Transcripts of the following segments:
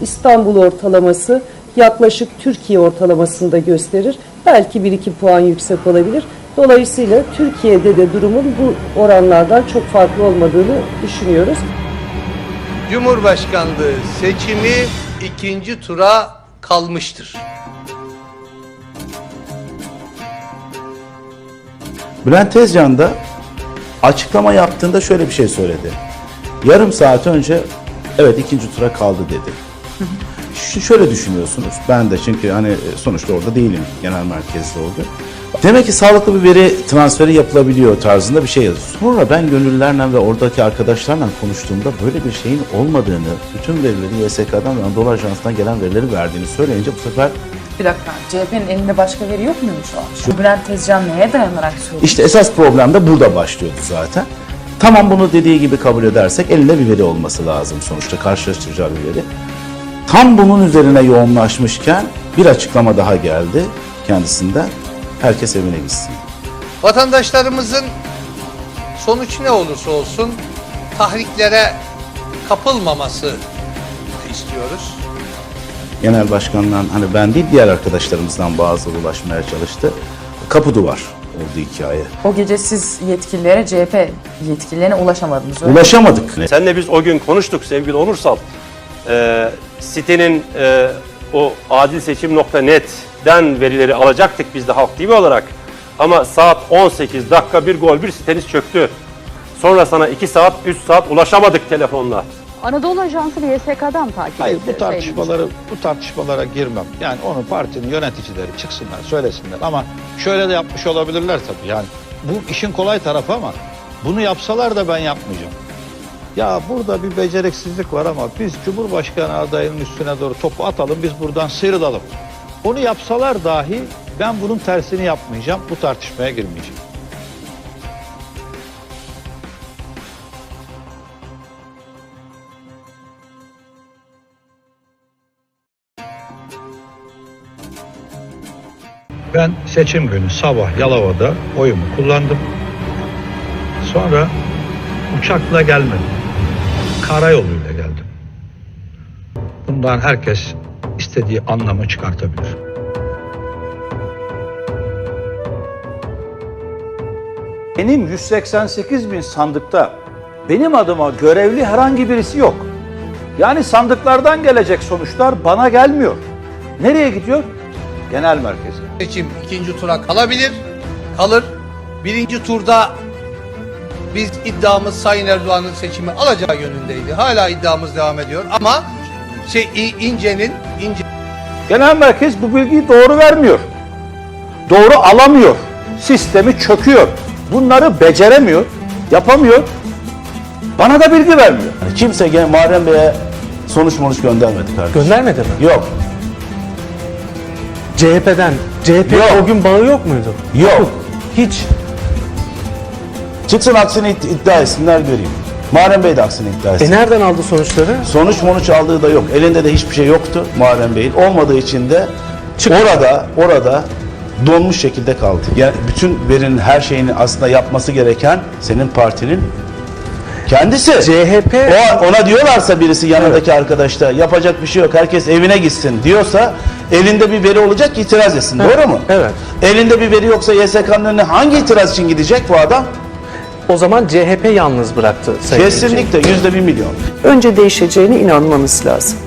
İstanbul ortalaması yaklaşık Türkiye ortalamasında gösterir. Belki 1-2 puan yüksek olabilir. Dolayısıyla Türkiye'de de durumun bu oranlardan çok farklı olmadığını düşünüyoruz. Cumhurbaşkanlığı seçimi ikinci tura kalmıştır. Bülent Tezcan da açıklama yaptığında şöyle bir şey söyledi. Yarım saat önce evet ikinci tura kaldı dedi. Şöyle düşünüyorsunuz. Ben de çünkü hani sonuçta orada değilim. Genel merkezde oldu. Demek ki sağlıklı bir veri transferi yapılabiliyor tarzında bir şey yazıyor. Sonra ben gönüllülerle ve oradaki arkadaşlarla konuştuğumda böyle bir şeyin olmadığını, bütün verileri YSK'dan ve Anadolu Ajansı'ndan gelen verileri verdiğini söyleyince bu sefer Bir dakika, CHP'nin elinde başka veri yok muymuş o an? Bülent Tezcan neye dayanarak söylüyor? İşte esas problem de burada başlıyordu zaten. Tamam bunu dediği gibi kabul edersek elinde bir veri olması lazım sonuçta karşılaştıracağı bir veri. Tam bunun üzerine yoğunlaşmışken bir açıklama daha geldi kendisinden. Herkes evine gitsin. Vatandaşlarımızın sonuç ne olursa olsun tahriklere kapılmaması istiyoruz. Genel başkandan hani ben değil diğer arkadaşlarımızdan bazıları ulaşmaya çalıştı. Kapı duvar oldu hikaye. O gece siz yetkililere, CHP yetkililerine ulaşamadınız öyle mi? Ulaşamadık. Senle biz o gün konuştuk sevgili Onursal. Ee, sitenin e, o adilseçim.net'den verileri alacaktık biz de Halk TV olarak. Ama saat 18 dakika bir gol bir siteniz çöktü. Sonra sana 2 saat 3 saat ulaşamadık telefonla. Anadolu Ajansı ve YSK'dan takip Hayır bu tartışmaları bu tartışmalara girmem. Yani onun partinin yöneticileri çıksınlar, söylesinler ama şöyle de yapmış olabilirler tabii. Yani bu işin kolay tarafı ama bunu yapsalar da ben yapmayacağım. Ya burada bir beceriksizlik var ama biz Cumhurbaşkanı adayının üstüne doğru topu atalım, biz buradan sıyrılalım. Onu yapsalar dahi ben bunun tersini yapmayacağım, bu tartışmaya girmeyeceğim. Ben seçim günü sabah Yalova'da oyumu kullandım. Sonra uçakla gelmedim. Karayoluyla geldim. Bundan herkes istediği anlamı çıkartabilir. Benim 188 bin sandıkta benim adıma görevli herhangi birisi yok. Yani sandıklardan gelecek sonuçlar bana gelmiyor. Nereye gidiyor? Genel merkeze. Seçim ikinci tura kalabilir, kalır. Birinci turda biz iddiamız Sayın Erdoğan'ın seçimi alacağı yönündeydi. Hala iddiamız devam ediyor ama şey İnce'nin İnce Genel merkez bu bilgiyi doğru vermiyor. Doğru alamıyor. Sistemi çöküyor. Bunları beceremiyor, yapamıyor. Bana da bilgi vermiyor. Yani kimse gene Muharrem Bey'e sonuç monuç göndermedi kardeşim. Göndermedi mi? Yok. CHP'den. CHP Yok. o gün bağı yok muydu? Yok. Hiç. Çıksın aksini iddia- etsinler göreyim. Muharrem Bey de aksini iddia etsin. E nereden aldı sonuçları? Sonuç monuç aldığı da yok. Elinde de hiçbir şey yoktu Muharrem Bey'in. Olmadığı için de Çıktı. orada orada donmuş şekilde kaldı. Yani bütün verinin her şeyini aslında yapması gereken senin partinin kendisi. CHP O ona diyorlarsa birisi yanındaki arkadaşta yapacak bir şey yok herkes evine gitsin diyorsa elinde bir veri olacak ki itiraz etsin. Doğru mu? Evet. Elinde bir veri yoksa YSK'nın önüne hangi itiraz için gidecek bu adam? O zaman CHP yalnız bıraktı Sayın. Kesinlikle yüzde bir milyon. önce değişeceğine inanmanız lazım.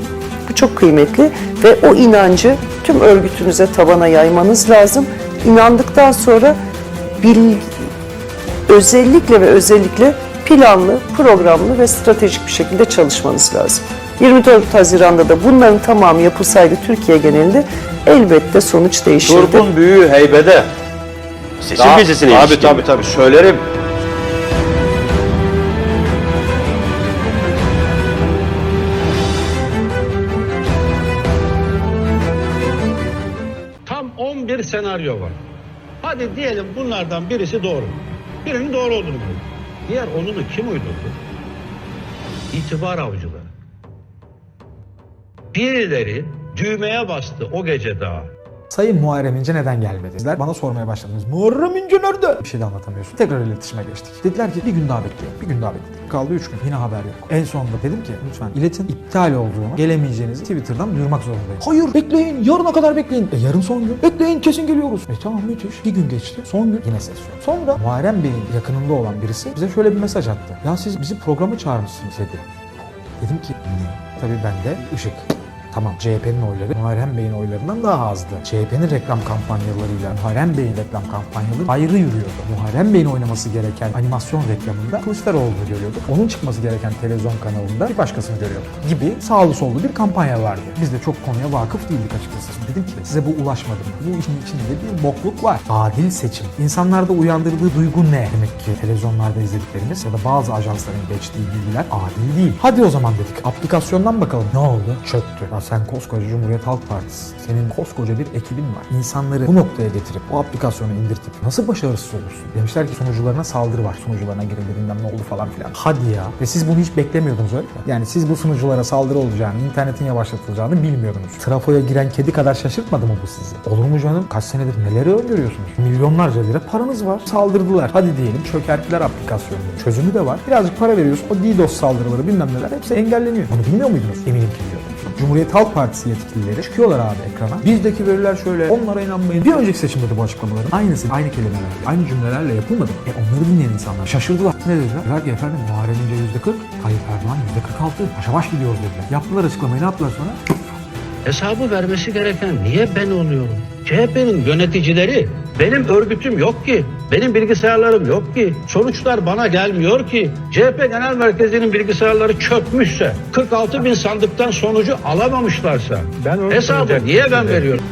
Bu çok kıymetli ve o inancı tüm örgütünüze tabana yaymanız lazım. İnandıktan sonra bil, özellikle ve özellikle planlı, programlı ve stratejik bir şekilde çalışmanız lazım. 24 Haziran'da da bunların tamamı yapılsaydı Türkiye genelinde elbette sonuç değişirdi. Turpun büyüğü heybede. Seçim Daha- gecesine Tabii ilişkin tabii mi? tabii söylerim. 11 senaryo var. Hadi diyelim bunlardan birisi doğru. Birinin doğru biliyorum. Diğer onunu kim uydurdu? İtibar avcıları. Birileri düğmeye bastı o gece daha. Sayın Muharrem İnce neden gelmedi? Bana sormaya başladınız. Muharrem İnce nerede? Bir şey de anlatamıyorsun. Tekrar iletişime geçtik. Dediler ki bir gün daha bekliyor. Bir gün daha bekledik. Kaldı 3 gün. Yine haber yok. En sonunda dedim ki lütfen iletin iptal olduğunu, gelemeyeceğinizi Twitter'dan duyurmak zorundayım. Hayır bekleyin. Yarına kadar bekleyin. E yarın son gün. Bekleyin kesin geliyoruz. E tamam müthiş. Bir gün geçti. Son gün yine ses yok. Sonra Muharrem Bey'in yakınında olan birisi bize şöyle bir mesaj attı. Ya siz bizi programa çağırmışsınız dedi. Dedim ki ne? Tabii ben de ışık. Tamam CHP'nin oyları Muharrem Bey'in oylarından daha azdı. CHP'nin reklam kampanyalarıyla Muharrem Bey'in reklam kampanyaları ayrı yürüyordu. Muharrem Bey'in oynaması gereken animasyon reklamında Kılıçdaroğlu'nu görüyorduk. Onun çıkması gereken televizyon kanalında bir başkasını görüyorduk. Gibi sağlı sollu bir kampanya vardı. Biz de çok konuya vakıf değildik açıkçası. Dedim ki size bu ulaşmadı mı? Bu işin içinde bir bokluk var. Adil seçim. İnsanlarda uyandırdığı duygu ne? Demek ki televizyonlarda izlediklerimiz ya da bazı ajansların geçtiği bilgiler adil değil. Hadi o zaman dedik. Aplikasyondan bakalım. Ne oldu? Çöktü. Ya sen koskoca Cumhuriyet Halk Partisi. Senin koskoca bir ekibin var. İnsanları bu noktaya getirip o aplikasyonu indirtip nasıl başarısız olursun? Demişler ki sunucularına saldırı var. Sunucularına girildi bilmem ne oldu falan filan. Hadi ya. Ve siz bunu hiç beklemiyordunuz öyle mi? Yani siz bu sunuculara saldırı olacağını, internetin yavaşlatılacağını bilmiyordunuz. Trafoya giren kedi kadar şaşırtmadı mı bu sizi? Olur mu canım? Kaç senedir neleri öngörüyorsunuz? Milyonlarca lira paranız var. Saldırdılar. Hadi diyelim çökerttiler aplikasyonunu. Çözümü de var. Birazcık para veriyorsun. O DDoS saldırıları bilmem neler hepsi engelleniyor. Bunu bilmiyor muydunuz? Eminim ki biliyordunuz. Cumhuriyet Halk Partisi yetkilileri çıkıyorlar abi ekrana. Bizdeki veriler şöyle, onlara inanmayın. Bir önceki seçimde de bu açıklamaların aynısı, aynı kelimelerle, aynı cümlelerle yapılmadı. E onları dinleyen insanlar şaşırdılar. Ne dediler? Dediler ki efendim Muharrem İnce yüzde 40, Tayyip Erdoğan yüzde 46. Başa baş gidiyoruz dediler. Yaptılar açıklamayı ne yaptılar sonra? Hesabı vermesi gereken niye ben oluyorum? CHP'nin yöneticileri benim örgütüm yok ki. Benim bilgisayarlarım yok ki. Sonuçlar bana gelmiyor ki. CHP Genel Merkezi'nin bilgisayarları çökmüşse, 46 bin sandıktan sonucu alamamışlarsa hesabı niye ben veriyorum?